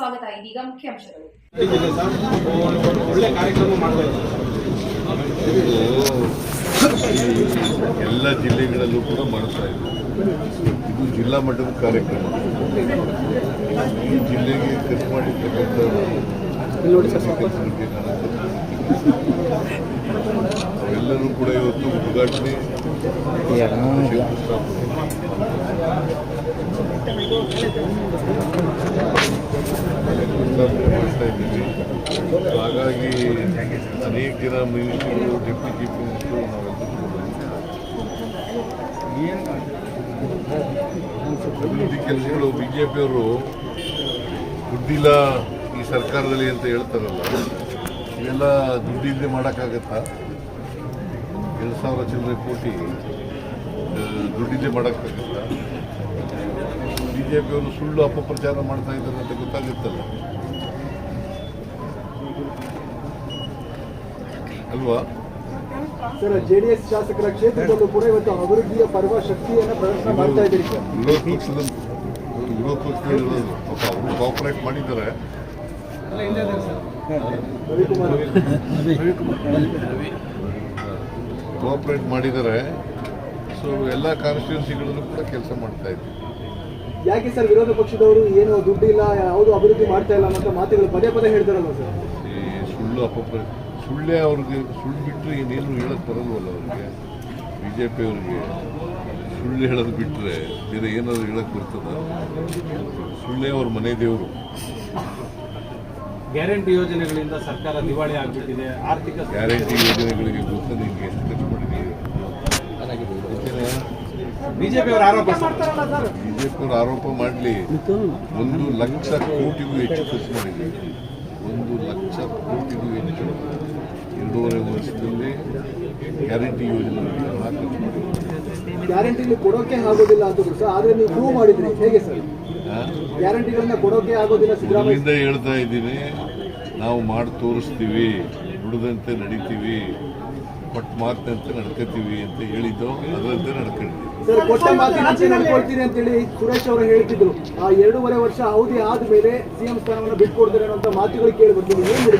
ಸ್ವಾಗತ ಇದೀಗ ಮುಖ್ಯಾಂಶಗಳು. ಒಳ್ಳೆ ಕಾರ್ಯಕ್ರಮ ಮಾಡ್ತಾ ಇದ್ದಾರೆ ಇದು ಎಲ್ಲ ಜಿಲ್ಲೆಗಳಲ್ಲೂ ಕೂಡ ಮಾಡ್ತಾ ಇದ್ದಾರೆ ಇದು ಜಿಲ್ಲಾ ಮಟ್ಟದ ಕಾರ್ಯಕ್ರಮ. ಈ ಜಿಲ್ಲೆಗೆ ಖರ್ಚು ಮಾಡಿರ್ತಕ್ಕಂಥ ಎಲ್ಲರೂ ಕೂಡ ಇವತ್ತು ಉದ್ಘಾಟನೆ ಶಂಕುಸ್ಥಾಪನೆ. ಇದ್ದೀವಿ ಹಾಗಾಗಿ ಅನೇಕ ಜನ ಮಿನಿಸ್ಟ್ರಿಗಳು ಡೆಪ್ಟಿ ಚೀಫ್ ಮಿನಿಸ್ಟರ್ ಅಭಿವೃದ್ಧಿ ಕೆಲಸಗಳು ಬಿ ಜೆ ಪಿಯವರು ದುಡ್ಡಿಲ್ಲ ಈ ಸರ್ಕಾರದಲ್ಲಿ ಅಂತ ಹೇಳ್ತಾರಲ್ಲ, ಇವೆಲ್ಲ ದುಡ್ಡಿಲ್ಲದೆ ಮಾಡೋಕ್ಕಾಗತ್ತಾ? ಎರಡು ಸಾವಿರ ಚಿಲ್ಲರೆ ಕೋಟಿ ದುಡ್ಡಿಲ್ಲದೆ ಮಾಡೋಕ್ಕಾಗತ್ತಾ? ಬಿ ಜೆ ಪಿಯವರು ಸುಳ್ಳು ಅಪಪ್ರಚಾರ ಮಾಡ್ತಾ ಇದ್ದಾರೆ ಅಂತ ಗೊತ್ತಾಗುತ್ತಲ್ಲ? ಅಲ್ವಾ? ಜೆಡಿಎಸ್ ಶಾಸಕರ ಕ್ಷೇತ್ರದಲ್ಲೂ ಕೂಡ ಇವತ್ತು ಅಭಿವೃದ್ಧಿಯ ಪರ್ವ ಶಕ್ತಿಯನ್ನು ಪ್ರದರ್ಶನ ಮಾಡ್ತಾ ಇದ್ದೀರಿ ವಿರೋಧ ಪಕ್ಷದ ವಿರೋಧ ಅವರು ಮಾಡಿದ್ದಾರೆ. ಕೋಆಪರೇಟ್ ಮಾಡಿದ್ದಾರೆ. ಸೊ ಎಲ್ಲ ಕಾನ್ಸ್ಟಿಟ್ಯೂನ್ಸಿಗಳಲ್ಲೂ ಕೂಡ ಕೆಲಸ ಮಾಡ್ತಾ ಇದ್ದೀವಿ ಯಾಕೆ ಸರ್ ವಿರೋಧ ಪಕ್ಷದವರು ಏನು ದುಡ್ಡಿಲ್ಲ ಯಾವುದು ಅಭಿವೃದ್ಧಿ ಮಾಡ್ತಾ ಇಲ್ಲ ಅನ್ನೋ ಮಾತುಗಳು ಪದೇ ಪದೇ ಹೇಳ್ತಾರಲ್ಲ ಸರ್? ಈ ಸುಳ್ಳು ಅಪಪ್ರ ಸುಳ್ಳೇ ಅವ್ರಿಗೆ ಸುಳ್ಳು ಬಿಟ್ಟರೆ ಇನ್ನೇನು ಹೇಳಕ್ಕೆ ಬರಲ್ವಲ್ಲ ಅವ್ರಿಗೆ. ಬಿ ಜೆ ಪಿ ಅವ್ರಿಗೆ ಸುಳ್ಳು ಹೇಳೋದು ಬಿಟ್ಟರೆ ಬೇರೆ ಏನಾದರೂ ಹೇಳಕ್ಕೆ ಬರ್ತದ? ಸುಳ್ಳೇ ಅವ್ರ ಮನೆ ದೇವರು. ಗ್ಯಾರಂಟಿ ಯೋಜನೆಗಳಿಂದ ಸರ್ಕಾರ ದಿವಾಳಿ ಆಗಿಬಿಟ್ಟಿದೆ. ಆರ್ಥಿಕ ಗ್ಯಾರಂಟಿ ಯೋಜನೆಗಳಿಗೆ ಗೊತ್ತ ನಿಮಗೆ ಎಷ್ಟು ಖರ್ಚು ಮಾಡಿದ್ದೀವಿ ಬಿಜೆಪಿ ಅವರ ಆರೋಪ ಸರ್. ಬಿಜೆಪಿ ಅವರು ಆರೋಪ ಮಾಡಲಿ. ಒಂದು ಲಕ್ಷ ಕೋಟಿಗೂ ಹೆಚ್ಚು ಖರ್ಚು ಮಾಡಿದ್ದೀವಿ ಒಂದು ಲಕ್ಷ ಕೋಟಿಗೂ ಹೆಚ್ಚು. ಎರಡೂವರೆ ವರ್ಷದಲ್ಲಿ ಗ್ಯಾರಂಟಿ ಯೋಜನೆ ಖರ್ಚು ಮಾಡಿದ್ದೀವಿ ಗ್ಯಾರಂಟಿಗಳು ಕೊಡೋಕೆ ಆಗೋದಿಲ್ಲ ಅಂತ ಸರ್. ಆದ್ರೆ ನೀವು ಪ್ರೂವ್ ಮಾಡಿದ್ರಿ. ಹೇಗೆ ಸರ್? ಗ್ಯಾರಂಟಿಗಳನ್ನ ಕೊಡೋಕೆ ಆಗೋದಿಲ್ಲ ಸಿದ್ದರಾಮಯ್ಯ ಹೇಳ್ತಾ ಇದ್ದೀನಿ ನಾವು ಮಾಡಿ ತೋರಿಸ್ತೀವಿ ನುಡಿದಂತೆ ನಡಿತೀವಿ. ಕೊಟ್ಟ ಮಾತಿನಂತೆ ನಡ್ಕೋತೀವಿ ಅಂತ ಹೇಳಿದ್ದು ಅದರಂತೆ ನಡ್ಕೊಂಡಿದ್ದೀವಿ ಸರ್ ಕೊಟ್ಟ ಮಾತಿನಂತೆ ನಡ್ಕೊಳ್ತೀನಿ ಅಂತೇಳಿ ಸುರೇಶ್ ಅವರು ಹೇಳ್ತಿದ್ರು. ಆ ಎರಡೂವರೆ ವರ್ಷ ಅವಧಿ ಆದ್ಮೇಲೆ ಸಿಎಂ ಸ್ಥಾನವನ್ನು ಬಿಟ್ಕೊಡ್ತಾರೆ ಅನ್ನೋ ಮಾತುಗಳು ಕೇಳಿ ಬರ್ತೀನಿ ಏನು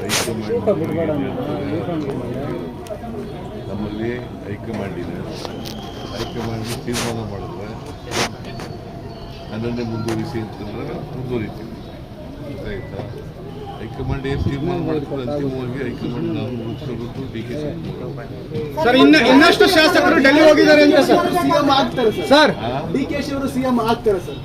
ಹೈಕಮಾಂಡ್ ನಮ್ಮಲ್ಲಿ ಹೈಕಮಾಂಡ್ ಇದೆ. ಹೈಕಮಾಂಡ್ ತೀರ್ಮಾನ ಮಾಡಿದ್ರೆ ಅದನ್ನೇ ಮುಂದುವರಿಸಿ ಅಂತಂದ್ರೆ ಮುಂದುವರಿತೀವಿ. ಆಯ್ತಾ? ಹೈಕಮಾಂಡ್ ಏನು ತೀರ್ಮಾನ ಮಾಡ್ತಾರೆ ಅಂತಿಮವಾಗಿ ಹೈಕಮಾಂಡ್ ನಾವು ಮುಗಿಸೋದು ಡಿ ಕೆ ಶಿವಕುಮಾರ್ ಸರ್ ಇನ್ನ ಇನ್ನಷ್ಟು ಶಾಸಕರು ಡೆಲ್ಲಿ ಹೋಗಿದ್ದಾರೆ ಅಂತ ಸರ್. ಸಿಎಂ ಆಗ್ತಾರೆ ಸರ್. ಸರ್. ಡಿ ಕೆ ಶಿವರು ಸಿಎಂ ಆಗ್ತಾರೆ ಸರ್.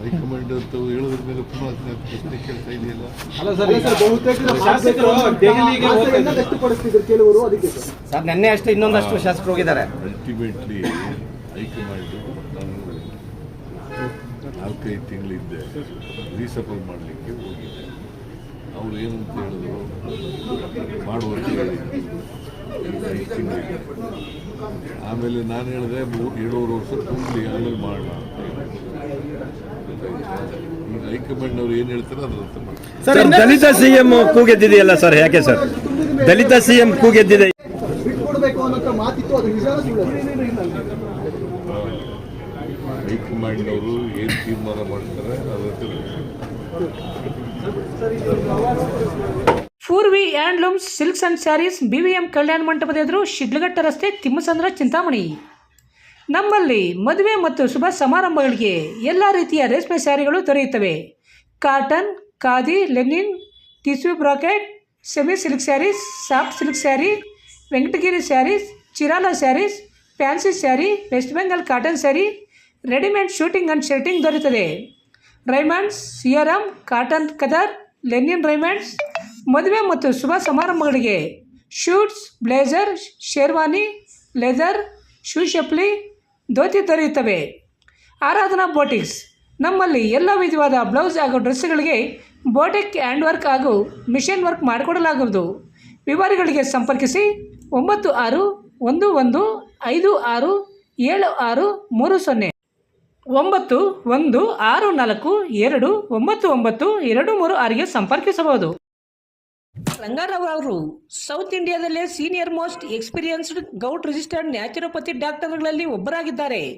ಹೈಕಮಾಂಡ್ ಅಂತ ಹೇಳೋದ್ರ ಮೇಲೆ ಪುನಃ ಪ್ರಶ್ನೆ ಕೇಳ್ತಾ ಇದೆಯಲ್ಲ? ಅಲ್ಲ ಸರ್ ಬಹುತೇಕ ಶಾಸಕರು ಡೆಲ್ಲಿಗೆ ಹೋಗ್ತಾ ಇದ್ದಾರೆ. ವ್ಯಕ್ತಪಡಿಸ್ತಿದ್ರು ಕೆಲವರು ಅದಕ್ಕೆ ಸರ್. ಸರ್ ನಿನ್ನೆ ಅಷ್ಟೇ ಇನ್ನೊಂದಷ್ಟು ಶಾಸಕರು ಹೋಗಿದ್ದಾರೆ. ಅಲ್ಟಿಮೇಟ್ಲಿ ಹೈಕಮಾಂಡ್ ನಾನು ನಾಲ್ಕೈದು ತಿಂಗಳಿದ್ದೆ. ರೀಸಫಲ್ ಮಾಡಲಿಕ್ಕೆ ಹೋಗಿದ್ದೆ. ಅವ್ರು ಏನಂತ ಹೇಳಿದ್ರು ಮಾಡುವಂತ ಹೇಳಿದ್ರು ಐದು ತಿಂಗಳಿಗೆ ಆಮೇಲೆ ನಾನು ಹೇಳಿದೆ ಮೂರು ಏಳುವರೆ ವರ್ಷ ತುಂಬಲಿ ಆಮೇಲೆ ಮಾಡೋಣ ಅಂತ? ಈಗ ಹೈಕಮಾಂಡ್ ಅವ್ರು ಏನು ಹೇಳ್ತಾರೆ ಮಾಡ್ತಾರೆ. ಸರ್ ದಲಿತ ಸಿಎಂ ಕೂಗೆದ್ದಿದೆಯಲ್ಲ ಸರ್? ಯಾಕೆ ಸರ್? ದಲಿತ ಸಿಎಂ ಕೂಗೆದ್ದಿದೆ ಬಿಟ್ಕೊಡ್ಬೇಕು ಅನ್ನೋ ಮಾತಿತ್ತು ಅದು ನಿಜಾನ ಸುಳ್ಳು ಹೈಕಮಾಂಡ್ ಅವರು ಏನು ತೀರ್ಮಾನ ಮಾಡ್ತಾರೆ ಅದಕ್ಕೆ. Poorvi handlooms silks and sarees B V M ಕಲ್ಯಾಣ ಮಂಟಪದ ಎದುರು ಶಿಡ್ಲಘಟ್ಟ ರಸ್ತೆ ತಿಮ್ಮಸಂದ್ರ ಚಿಂತಾಮಣಿ ನಮ್ಮಲ್ಲಿ ಮದುವೆ ಮತ್ತು ಶುಭ ಸಮಾರಂಭಗಳಿಗೆ ಎಲ್ಲ ರೀತಿಯ ರೇಷ್ಮೆ ಸ್ಯಾರಿಗಳು ದೊರೆಯುತ್ತವೆ cotton, khadi, linen, tissue brocade, semi silk sarees, soft silk saree, Venkatagiri sarees, Chirala sarees, fancy saree, west Bengal cotton saree readymade suiting and shirting ದೊರೆಯುತ್ತದೆ. ರೈಮಂಡ್ಸ್ ಸಿಯರಮ್ ಕಾಟನ್ ಕದರ್, ಲೆನಿನ್ ರೈಮಂಡ್ಸ್, ಮದುವೆ ಮತ್ತು ಶುಭ ಸಮಾರಂಭಗಳಿಗೆ suits, blazer, sherwani, leather shoe ಶಪ್ಲಿ dhoti ದೊರೆಯುತ್ತವೆ. Aradhana boutiques, ನಮ್ಮಲ್ಲಿ ಎಲ್ಲ ವಿಧವಾದ ಬ್ಲೌಸ್ ಹಾಗೂ ಡ್ರೆಸ್ಗಳಿಗೆ ಬೋಟಿಕ್ ಹ್ಯಾಂಡ್ ವರ್ಕ್ ಹಾಗೂ ಮಿಷನ್ ವರ್ಕ್ ಮಾಡಿಕೊಡಲಾಗುವುದು. ವಿವರಗಳಿಗೆ ಸಂಪರ್ಕಿಸಿ ಒಂಬತ್ತು ಆರು ಒಂದು ಒಂದು ಐದು ಆರು ಏಳು ಆರು ಮೂರು ಸೊನ್ನೆ. ಒಂಬತ್ತು, ಒಂದು, ಆರು, ನಾಲ್ಕು, ಎರಡು, ಒಂಬತ್ತು ಒಂಬತ್ತು, ಎರಡು, ಮೂರು, ಆರಿಗೆ ಸಂಪರ್ಕಿಸಬಹುದು. ರಂಗಾರಾವ್ ಅವರು south ಇಂಡಿಯಾದಲ್ಲೇ senior most experienced govt registered naturopathy ಡಾಕ್ಟರ್ಗಳಲ್ಲಿ ಒಬ್ಬರಾಗಿದ್ದಾರೆ.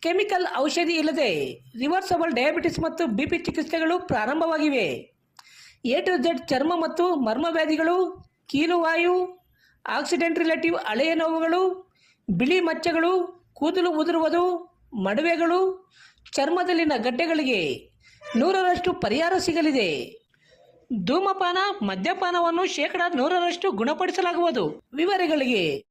ಕೆಮಿಕಲ್ ಔಷಧಿ ಇಲ್ಲದೆ ರಿವರ್ಸಬಲ್ ಡಯಾಬಿಟಿಸ್ ಮತ್ತು ಬಿಪಿ ಚಿಕಿತ್ಸೆಗಳು ಪ್ರಾರಂಭವಾಗಿವೆ. ಎ ಟು ಜೆಡ್ ಚರ್ಮ ಮತ್ತು ಮರ್ಮ ವ್ಯಾಧಿಗಳು ಕೀಲುವಾಯು ಆಕ್ಸಿಡೆಂಟ್ ರಿಲೇಟಿವ್ ಹಳೆಯ ನೋವುಗಳು, ಬಿಳಿ ಮಚ್ಚಗಳು, ಕೂದಲು ಉದುರುವುದು ಮಡುವೆಗಳು ಚರ್ಮದಲ್ಲಿನ ಗಡ್ಡೆಗಳಿಗೆ ನೂರರಷ್ಟು ಪರಿಹಾರ ಸಿಗಲಿದೆ. ಧೂಮಪಾನ ಮದ್ಯಪಾನವನ್ನು ಶೇಕಡ ನೂರರಷ್ಟು ಗುಣಪಡಿಸಲಾಗುವುದು. ವಿವರಗಳಿಗೆ